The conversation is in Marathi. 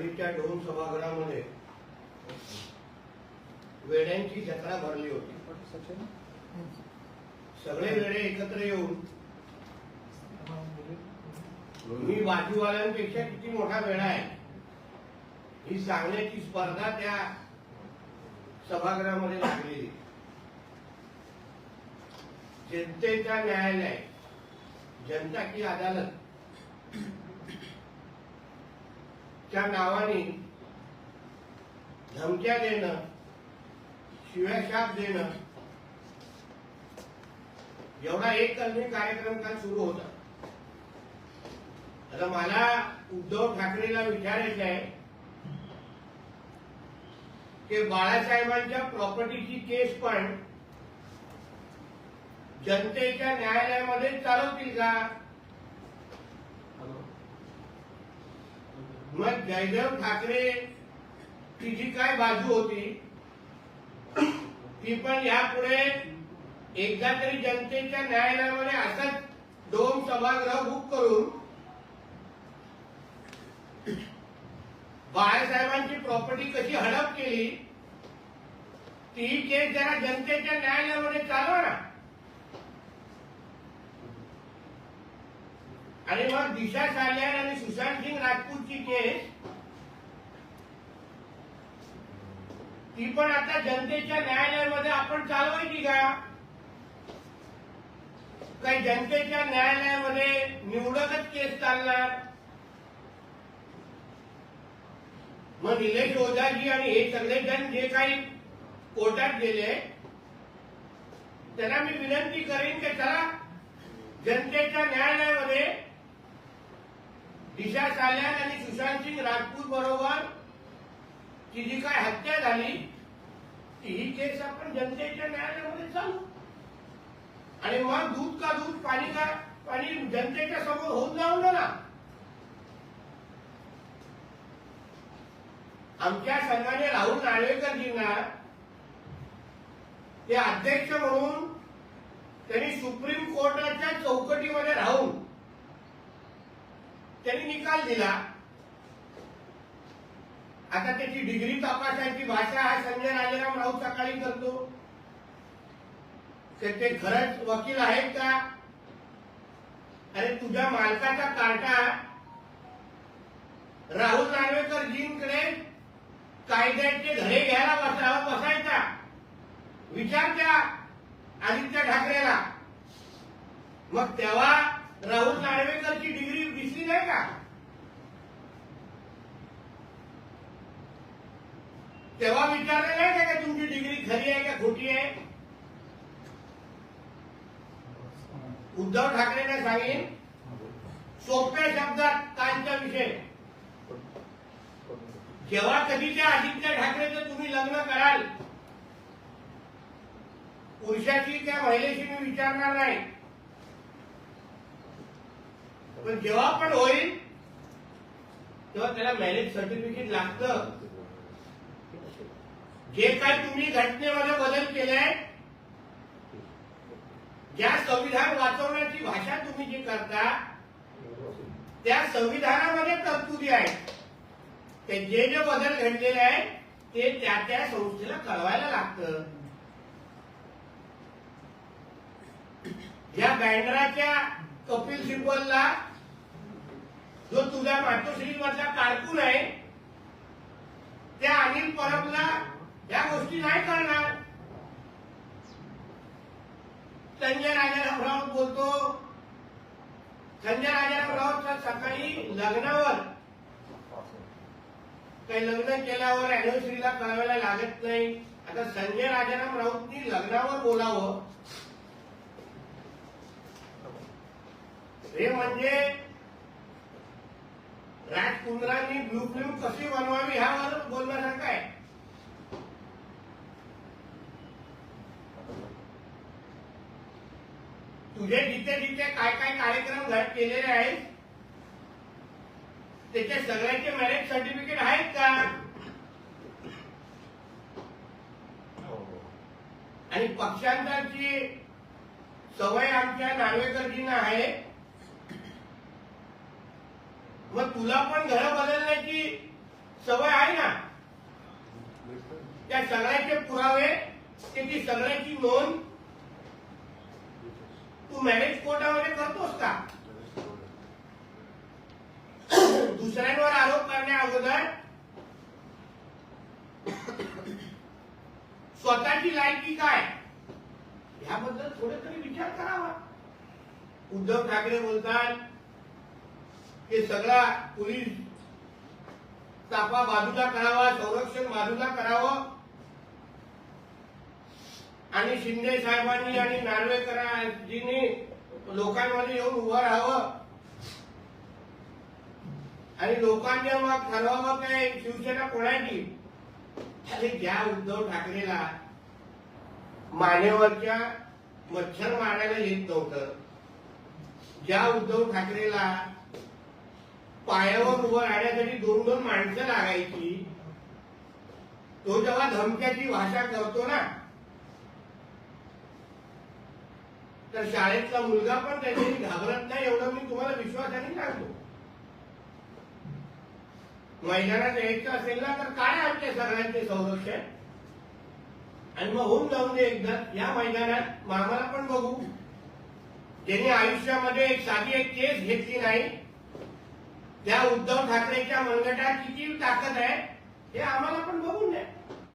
परळीच्या दोन सभागृहामध्ये वेड्यांची जत्रा भरली होती. सगळे वेडे एकत्र येऊन मी बाजूवाल्यांपेक्षा किती मोठा वेळा आहे? ही सांगण्याची स्पर्धा त्या सभागृहामध्ये लागलेली. जनतेचा न्यायालय जनता की अदालत च्या नावाने धमक्या देणं शिव्याशाप देणं एवढा एक कलमी कार्यक्रम काल सुरू होता. आता मला उद्धव ठाकरेला विचारायचं आहे की बाळासाहेबांच्या प्रॉपर्टीची केस पण जनतेच्या न्यायालयामध्ये चालवतील का? मग जयदेव ठाकरे तिची काय बाजू होती? ती पण यापुढे एकदा तरी जनतेच्या न्यायालयामध्ये असंच दोन सभागृह बुक करून बाळासाहेबांची प्रॉपर्टी कशी हडप केली ती केस जरा जनतेच्या न्यायालयामध्ये चालवा ना. आणि मग दिशा सालियान आणि सुशांत सिंग राजपूतची केस? ती पण आता जनतेच्या न्यायालयामध्ये आपण चालवायची का काही जनतेच्या न्यायालयामध्ये निवडकच केस चालणार? मग निलेश ओझाजी आणि हे सगळे जण जे काही कोर्टात गेले त्यांना मी विनंती करेन की चला जनतेच्या न्यायालयामध्ये दिशा साल्यान आणि सुशांत सिंग राजपूत बरोबर ची जी काय हत्या झाली? ती ही केस आपण जनतेच्या न्यायालयामध्ये चालू. आणि मग दूध का दूध पाणी का पाणी जनतेच्या समोर होऊन जाऊन ना. आमच्या संघाने राहुल नार्वेकरजींना ते अध्यक्ष म्हणून त्यांनी सुप्रीम कोर्टाच्या चौकटीमध्ये राहून निकाल दिला. आता त्याची डिग्री तपासायची भाषा हा संजय राजाराम राऊत सकाळी करतो. ते खरंच वकील आहेत का? अरे तुझ्या मालकाचा कार्टा राहुल नार्वेकरजींकडे कायद्याचे धडे घ्यायला बसावा बसायचा. विचार द्या आदित्य ठाकरेला. मग तेव्हा राहुल नार्वेकरची डिग्री दिसली नाही का? तेव्हा विचारले नाही का तुमची डिग्री खरी आहे का खोटी आहे? उद्धव ठाकरेंना सांगेन सोप्या शब्दात कालचा विषय. जेव्हा कधी त्या आदित्य ठाकरेचं तुम्ही लग्न कराल पुरुषाची त्या महिलेशी मी विचारणार नाही. पण जेव्हा पण होईल तेव्हा त्याला मॅरेज सर्टिफिकेट लागतं. जे काय तुम्ही घटनेमध्ये बदल केलाय? ज्या संविधान वाचवण्याची भाषा तुम्ही जी करता त्या संविधानामध्ये तरतुदी आहेत. ते जे जे बदल घडलेले आहेत ते त्या त्या संस्थेला कळवायला लागतं. या बँड्राच्या कपिल सिब्बलला जो तुझ्या मातोश्रीमधला कारकून आहे त्या अनिल परबला या गोष्टी नाही करणार. संजय राजाराम राऊत बोलतो. संजय राजाराम राऊत सकाळी लग्नावर काही लग्न केल्यावर अॅनिव्हर्सरीला कळवायला लागत नाही. आता संजय राजाराम राऊतनी लग्नावर बोलावं. हे म्हणजे राजकुंद्रांनी ब्लू फिल्म कशी बनवावी ह्यावर बोलण्यासारखं आहे. तुझे जिथे जिथे काय काय कार्यक्रम केलेले आहेत त्याचे सगळ्यांचे मॅरेज सर्टिफिकेट आहेत का? हो. आणि पक्षांतरची सवय आमच्या नार्वेकरजींना आहे मग तुला पण घर बदलण्याची सवय आहे ना? त्या सगळ्याचे पुरावे त्याची सगळ्याची नोंद तू कोटा कोर्टामध्ये करतोस का? दुसऱ्यांवर आरोप करण्या अगोदर स्वतःची लायकी काय? याबद्दल थोडे तरी विचार करावा. उद्धव ठाकरे बोलतात हे सगळा पोलीस ताफा बाजूला करावा संरक्षण बाजूला करावं. आणि शिंदे साहेबांनी आणि नार्वेकरांनी लोकांमध्ये येऊन उभं राहावं. आणि लोकांच्या मग ठरवावं काय? शिवसेना कोणाची? अरे ज्या उद्धव ठाकरेला मानेवरच्या मच्छर मारायला येत नव्हतं. ज्या उद्धव ठाकरेला पायावर उभं राहण्यासाठी दोन दोन माणसं लागायची तो जेव्हा धमक्याची भाषा करतो ना तर शाळेतला मुलगा पण त्याच्याशी घाबरत नाही एवढं मी तुम्हाला विश्वासाने सांगतो. मैदानात यायचं असेल ना तर काय आमच्या सगळ्यांचे संरक्षण? आणि मग होऊन जाऊन दे एकदा. या मैदानात मामाला आम्हाला पण बघू. त्यांनी आयुष्यामध्ये एक साधी एक केस घेतली नाही त्या उद्धव ठाकरेच्या मनगटात किती ताकद आहे हे आम्हाला पण बघून द्या.